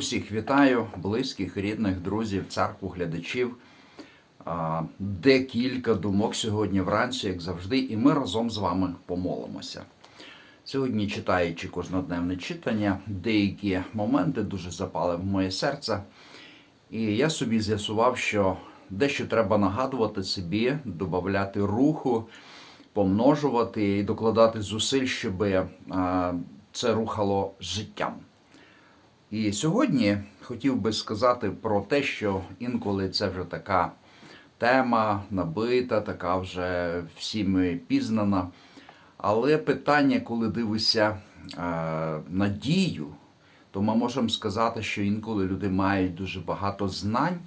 Усіх вітаю, близьких, рідних, друзів, церкву, глядачів. Декілька думок сьогодні вранці, як завжди, і ми разом з вами помолимося. Сьогодні, читаючи кожнодневне читання, деякі моменти дуже запали в моє серце. І я собі з'ясував, що дещо треба нагадувати собі, додати руху, помножувати і докладати зусиль, щоб це рухало життям. І сьогодні хотів би сказати про те, що інколи це вже така тема набита, така вже всіми пізнана. Але питання, коли дивишся е, на дію, то ми можемо сказати, що інколи люди мають дуже багато знань,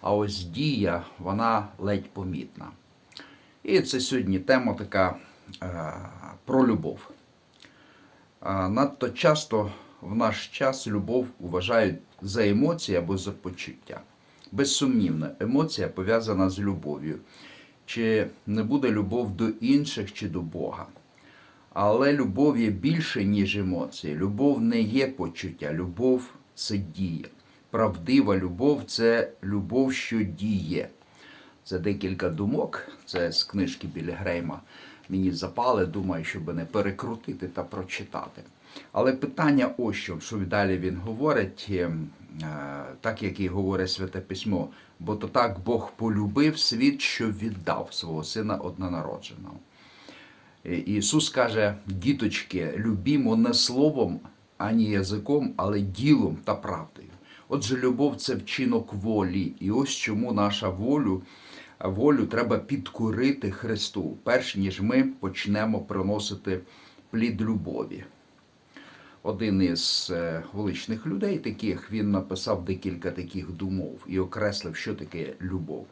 а ось дія, вона ледь помітна. І це сьогодні тема така е, про любов. А надто часто в наш час любов вважають за емоції або за почуття. Безсумнівно, емоція пов'язана з любов'ю. Чи не буде любов до інших чи до Бога? Але любов є більше, ніж емоції. Любов не є почуття, любов це дія. Правдива любов це любов, що діє. Це декілька думок, це з книжки Білі Грейма. Мені запали, думаю, щоб не перекрутити та прочитати. Але питання ось що, що далі він говорить, е, так як і говорить Святе Письмо, бо то так Бог полюбив світ, що віддав свого сина однонародженого. Ісус каже, діточки, любімо не словом ані язиком, але ділом та правдою. Отже, любов це вчинок волі. І ось чому наша волю, волю треба підкорити Христу, перш ніж ми почнемо приносити плід любові. Один із е, величних людей, таких, він написав декілька таких думов і окреслив, що таке любов.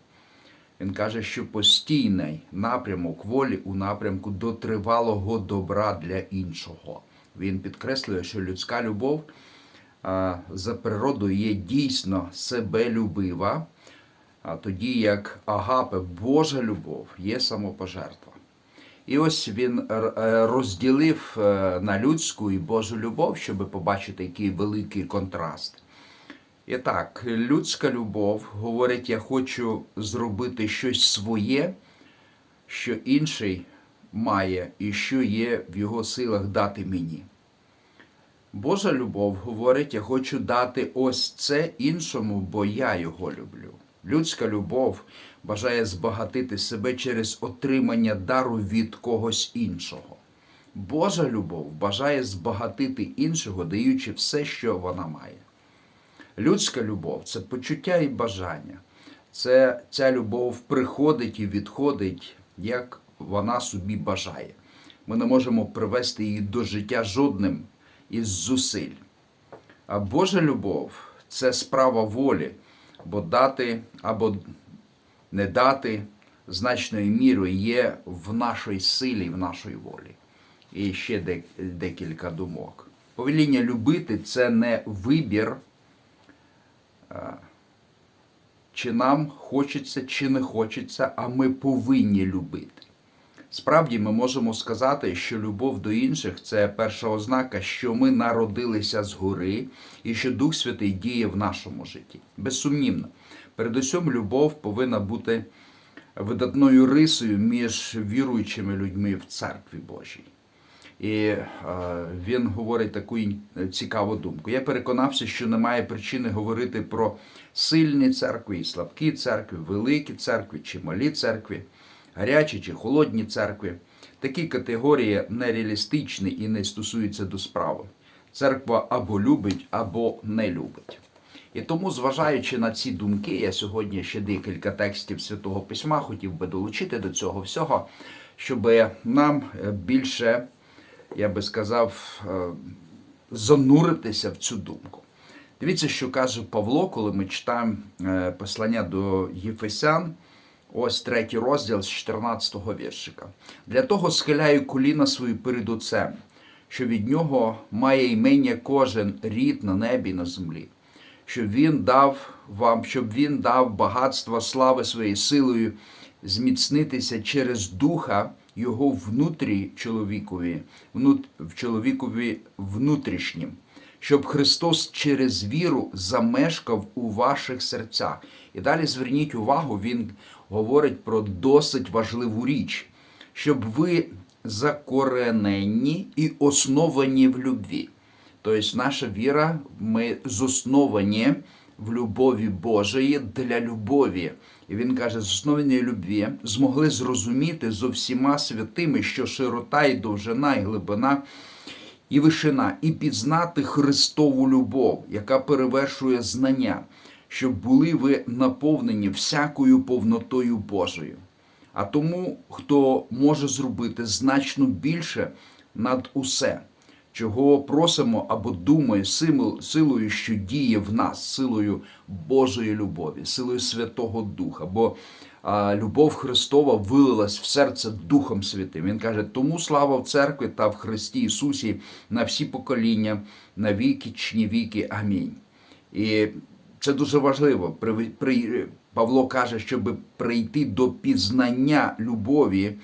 Він каже, що постійний напрямок волі у напрямку до тривалого добра для іншого. Він підкреслює, що людська любов за природою є дійсно себелюбива, тоді як агапе, Божа любов є самопожертва. І ось він е, розділив е, на людську і Божу любов, щоб побачити який великий контраст. І так, людська любов говорить, я хочу зробити щось своє, що інший має і що є в його силах дати мені. Божа любов говорить, я хочу дати ось це іншому, бо я його люблю. Людська любов бажає збагатити себе через отримання дару від когось іншого. Божа любов бажає збагатити іншого, даючи все, що вона має. Людська любов це почуття і бажання. Це ця любов приходить і відходить, як вона собі бажає. Ми не можемо привести її до життя жодним із зусиль. А Божа любов це справа волі, бо дати або не дати значною мірою є в нашій силі, в нашій волі. І ще декілька думок. Повеління любити це не вибір чи нам хочеться, чи не хочеться, а ми повинні любити. Справді, ми можемо сказати, що любов до інших це перша ознака, що ми народилися згори і що Дух Святий діє в нашому житті. Безсумнівно, передусім, любов повинна бути видатною рисою між віруючими людьми в церкві Божій. І е, він говорить таку цікаву думку. Я переконався, що немає причини говорити про сильні церкви і слабкі церкви, великі церкви чи малі церкви, гарячі чи холодні церкви. Такі категорії нереалістичні і не стосуються до справи. Церква або любить, або не любить. І тому, зважаючи на ці думки, я сьогодні ще декілька текстів Святого Письма хотів би долучити до цього всього, щоб нам більше я би сказав, е, зануритися в цю думку. Дивіться, що каже Павло, коли ми читаємо е, послання до Єфесян, ось третій розділ з 14-го віршика. Для того схиляю коліна свої перед Отцем, що від нього має імення кожен рід на небі і на землі, щоб він дав вам, щоб він дав багатство слави своєю силою зміцнитися через Духа його внутрі чоловікові, в чоловікові внутрішнім, щоб Христос через віру замешкав у ваших серцях. І далі зверніть увагу, він говорить про досить важливу річ, щоб ви закоренені і основані в любві. Тобто наша віра, ми засновані в любові Божої для любові. І він каже, засновані любві змогли зрозуміти зо всіма святими, що широта і довжина, і глибина, і вишина, і пізнати Христову любов, яка перевершує знання, щоб були ви наповнені всякою повнотою Божою. А тому, хто може зробити значно більше над усе, чого просимо або думає силою, що діє в нас, силою Божої любові, силою Святого Духа. Бо любов Христова вилилась в серце Духом Святим. Він каже: тому слава в церкві та в Христі Ісусі на всі покоління, на вікічні віки. Амінь. І це дуже важливо. При, Павло каже, щоб прийти до пізнання любові,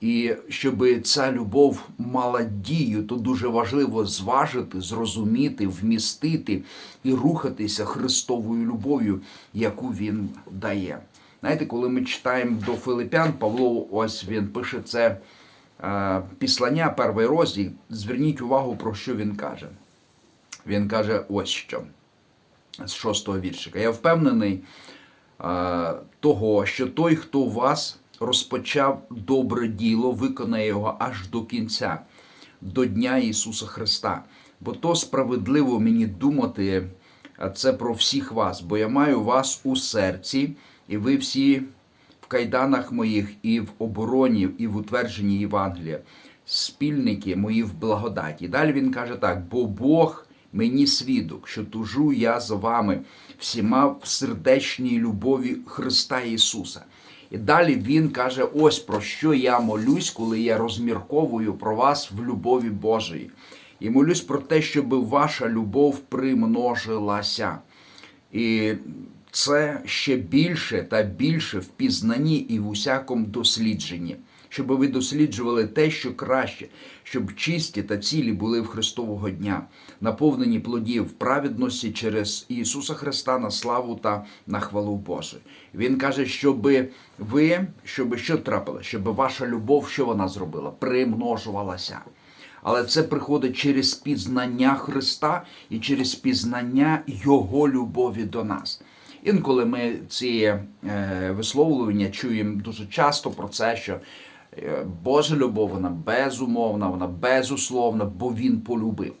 і щоб ця любов мала дію, то дуже важливо зважити, зрозуміти, вмістити і рухатися Христовою любов'ю, яку він дає. Знаєте, коли ми читаємо до Филипян, Павло ось він пише це е, післання, перший розділ. Зверніть увагу, про що він каже. Він каже ось що з шостого віршика. Я впевнений е, того, що той, хто у вас розпочав добре діло, виконає його аж до кінця, до Дня Ісуса Христа. Бо то справедливо мені думати це про всіх вас, бо я маю вас у серці, і ви всі в кайданах моїх, і в обороні, і в утвердженні Євангелія, спільники мої в благодаті. Далі він каже так: бо Бог мені свідок, що тужу я за вами всіма в сердечній любові Христа Ісуса. І далі він каже: ось про що я молюсь, коли я розмірковую про вас в любові Божої. І молюсь про те, щоб ваша любов примножилася. І це ще більше та більше в пізнанні і в усякому дослідженні, щоб ви досліджували те, що краще, щоб чисті та цілі були в Христового дня, наповнені плодів праведності через Ісуса Христа на славу та на хвалу Божу. Він каже, щоб ви, щоб що трапило, щоб ваша любов, що вона зробила, примножувалася. Але це приходить через пізнання Христа і через пізнання Його любові до нас. Інколи ми ці е, висловлювання чуємо дуже часто про це, що е, Божа любов вона безумовна, вона безусловна, бо Він полюбив.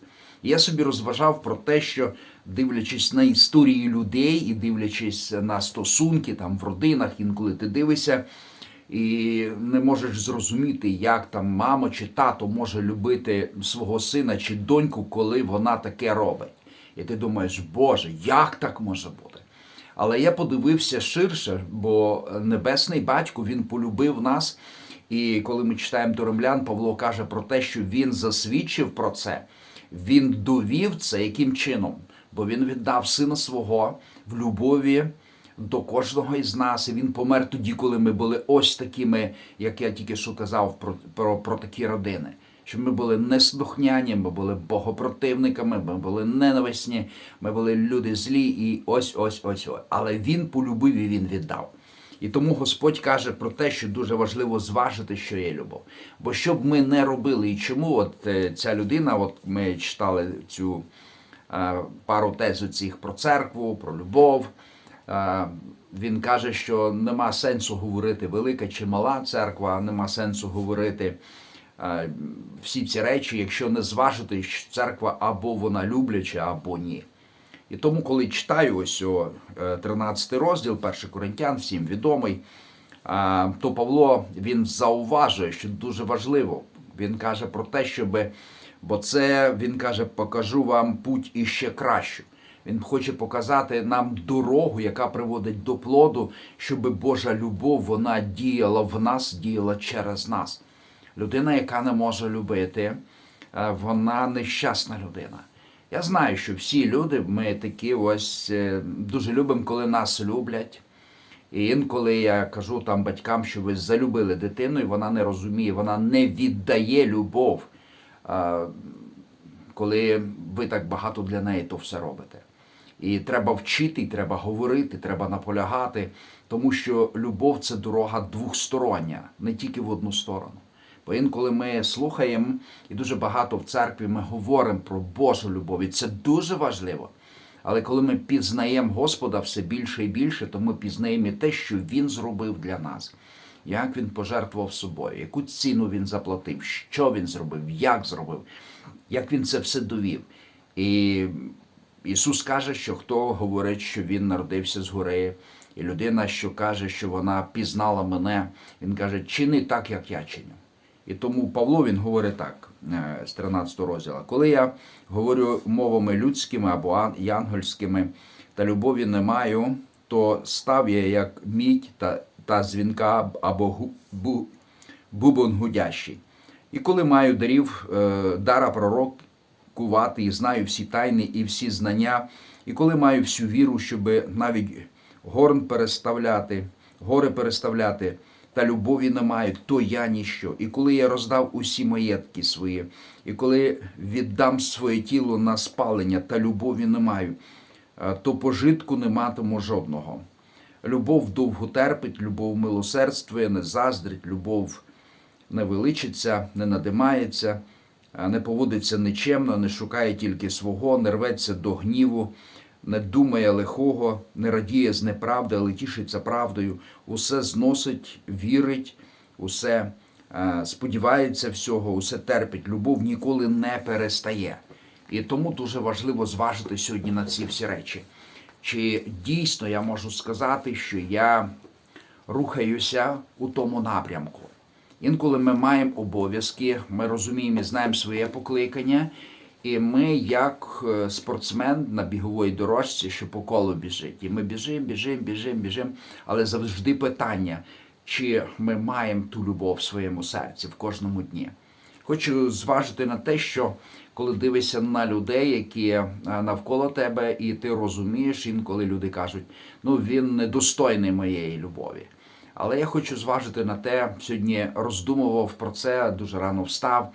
Я собі розважав про те, що дивлячись на історії людей і дивлячись на стосунки там в родинах, інколи ти дивишся і не можеш зрозуміти, як там мама чи тато може любити свого сина чи доньку, коли вона таке робить. І ти думаєш, Боже, як так може бути? Але я подивився ширше, бо небесний батько він полюбив нас. І коли ми читаємо до римлян, Павло каже про те, що він засвідчив про це, він довів це яким чином? Бо він віддав сина свого в любові до кожного із нас. І він помер тоді, коли ми були ось такими, як я тільки що казав про, про, про такі родини. Що ми були неслухняні, ми були богопротивниками, ми були ненависні, ми були люди злі, і ось ось ось ось. Але він полюбив і він віддав. І тому Господь каже про те, що дуже важливо зважити, що є любов. Бо що б ми не робили, і чому от е, ця людина, от ми читали цю е, пару тез цих про церкву, про любов. Е, він каже, що нема сенсу говорити велика чи мала церква, нема сенсу говорити всі ці речі, якщо не зважити, що церква або вона любляча, або ні. І тому, коли читаю ось о, е, 13 розділ, 1 Коринтян, всім відомий, е, то Павло він зауважує, що дуже важливо. Він каже про те, щоб, бо це він каже, покажу вам путь іще кращу. Він хоче показати нам дорогу, яка приводить до плоду, щоб Божа любов вона діяла в нас, діяла через нас. Людина, яка не може любити, е, вона нещасна людина. Я знаю, що всі люди, ми такі ось е, дуже любимо, коли нас люблять. І інколи я кажу там батькам, що ви залюбили дитину, і вона не розуміє, вона не віддає любов. Е, коли ви так багато для неї то все робите. І треба вчити, і треба говорити, треба наполягати, тому що любов це дорога двохстороння, не тільки в одну сторону. Бо інколи ми слухаємо, і дуже багато в церкві ми говоримо про Божу любов, і це дуже важливо. Але коли ми пізнаємо Господа все більше і більше, то ми пізнаємо і те, що Він зробив для нас, як Він пожертвував собою, яку ціну Він заплатив, що Він зробив, як зробив, як Він це все довів. І Ісус каже, що хто говорить, що Він народився згори, і людина, що каже, що вона пізнала мене, він каже, чини так, як я чиню. І тому Павло він говорить так е, з 13 розділу. Коли я говорю мовами людськими або янгольськими, та любові не маю, то став я як мідь та, та дзвінка або гу, бу, бубон гудящий. І коли маю дарів е, дара пророкувати, і знаю всі тайни і всі знання, і коли маю всю віру, щоб навіть горн переставляти, гори переставляти, та любові не маю, то я ніщо. І коли я роздав усі маєтки свої, і коли віддам своє тіло на спалення, та любові не маю, е, то пожитку не матиму жодного. Любов довго терпить, любов милосердствує, не заздрить, любов не величиться, не надимається, не поводиться нечемно, не шукає тільки свого, не рветься до гніву, не думає лихого, не радіє з неправди, але тішиться правдою, усе зносить, вірить, усе е, сподівається всього, усе терпить. Любов ніколи не перестає. І тому дуже важливо зважити сьогодні на ці всі речі. Чи дійсно я можу сказати, що я рухаюся у тому напрямку? Інколи ми маємо обов'язки, ми розуміємо і знаємо своє покликання, і ми, як е, спортсмен на біговій дорожці, що по колу біжить. І ми біжимо, біжимо, біжимо, біжимо. Але завжди питання, чи ми маємо ту любов в своєму серці в кожному дні. Хочу зважити на те, що коли дивишся на людей, які е, навколо тебе, і ти розумієш, інколи люди кажуть, ну він недостойний моєї любові. Але я хочу зважити на те, сьогодні роздумував про це, дуже рано встав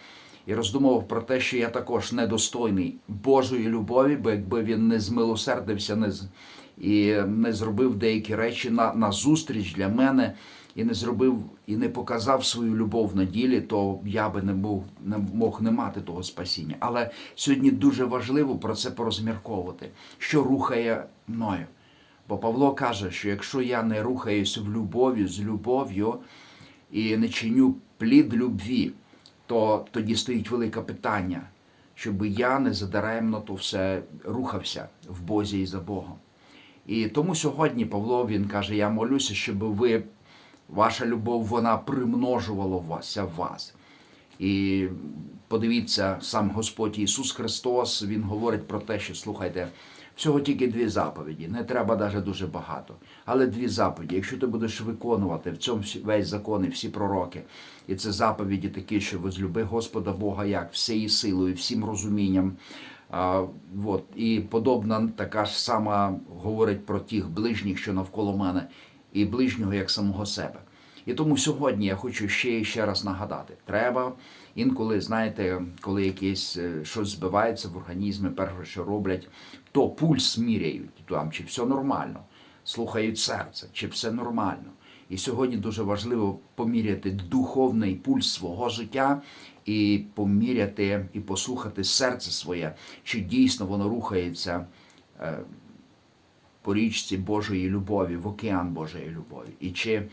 і роздумував про те, що я також недостойний Божої любові, бо якби він не змилосердився не з... і не зробив деякі речі на, на зустріч для мене, і не зробив і не показав свою любов на ділі, то я би не був не мог не мати того спасіння. Але сьогодні дуже важливо про це порозмірковувати, що рухає мною. Бо Павло каже, що якщо я не рухаюся в любові з любов'ю і не чиню плід любві, то тоді стоїть велике питання, щоб я не задаремно то все рухався в Бозі і за Богом. І тому сьогодні Павло він каже: я молюся, щоб ви, ваша любов, вона примножувала вас в вас. І подивіться, сам Господь Ісус Христос, Він говорить про те, що слухайте, всього тільки дві заповіді. Не треба навіть дуже багато. Але дві заповіді. Якщо ти будеш виконувати в цьому весь закон і всі пророки, і це заповіді такі, що возлюби Господа Бога як всією силою, всім розумінням. А, от. І подобна така ж сама говорить про тих ближніх, що навколо мене, і ближнього як самого себе. І тому сьогодні я хочу ще і ще раз нагадати: треба інколи, знаєте, коли якесь е, щось збивається в організмі, перше, що роблять, то пульс міряють там, чи все нормально, слухають серце, чи все нормально. І сьогодні дуже важливо поміряти духовний пульс свого життя і поміряти і послухати серце своє, чи дійсно воно рухається е, по річці Божої любові, в океан Божої любові. І чи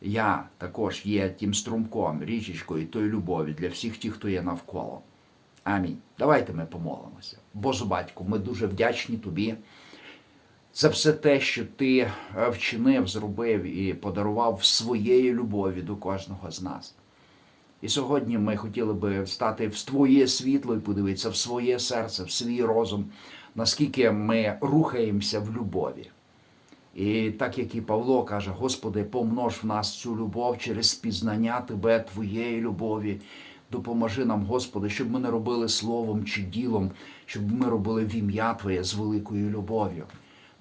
я також є тим струмком, річечкою тої любові для всіх тих, хто є навколо. Амінь. Давайте ми помолимося. Боже батьку, ми дуже вдячні тобі за все те, що ти е, вчинив, зробив і подарував своєї любові до кожного з нас. І сьогодні ми хотіли би встати в твоє світло і подивитися в своє серце, в свій розум, наскільки ми рухаємося в любові. І так як і Павло каже, Господи, помнож в нас цю любов через пізнання Тебе, Твоєї любові. Допоможи нам, Господи, щоб ми не робили словом чи ділом, щоб ми робили в ім'я Твоє з великою любов'ю.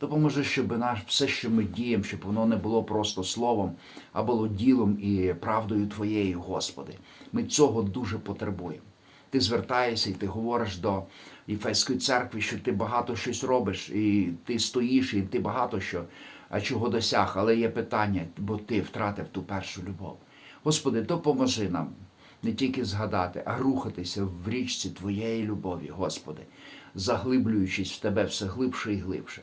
Допоможи, щоб наш все, що ми діємо, щоб воно не було просто словом, а було ділом і правдою Твоєю, Господи. Ми цього дуже потребуємо. ти звертаєшся і ти говориш до Єфеської церкви, що ти багато щось робиш, і ти стоїш, і ти багато що, а чого досяг. Але є питання, бо ти втратив ту першу любов. Господи, допоможи нам не тільки згадати, а рухатися в річці Твоєї любові, Господи, заглиблюючись в Тебе все глибше і глибше.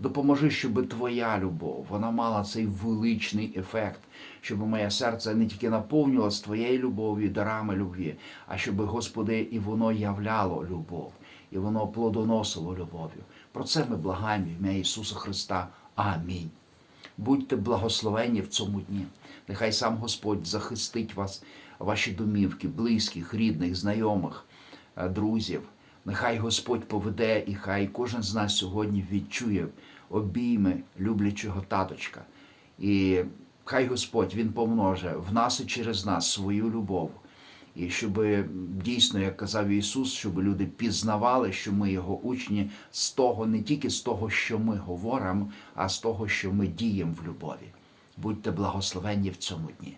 Допоможи, щоб Твоя любов, вона мала цей величний ефект, щоб моє серце не тільки наповнювалося Твоєю любов'ю, дарами любві, а щоб, Господи, і воно являло любов, і воно плодоносило любов'ю. Про це ми благаємо в ім'я Ісуса Христа. Амінь. Будьте благословені в цьому дні. Нехай сам Господь захистить вас, ваші домівки, близьких, рідних, знайомих, е, друзів. Нехай Господь поведе і хай кожен з нас сьогодні відчує обійми люблячого таточка. І хай Господь Він помноже в нас і через нас свою любов. І щоб дійсно, як казав Ісус, щоб люди пізнавали, що ми Його учні з того, не тільки з того, що ми говоримо, а з того, що ми діємо в любові. Будьте благословенні в цьому дні.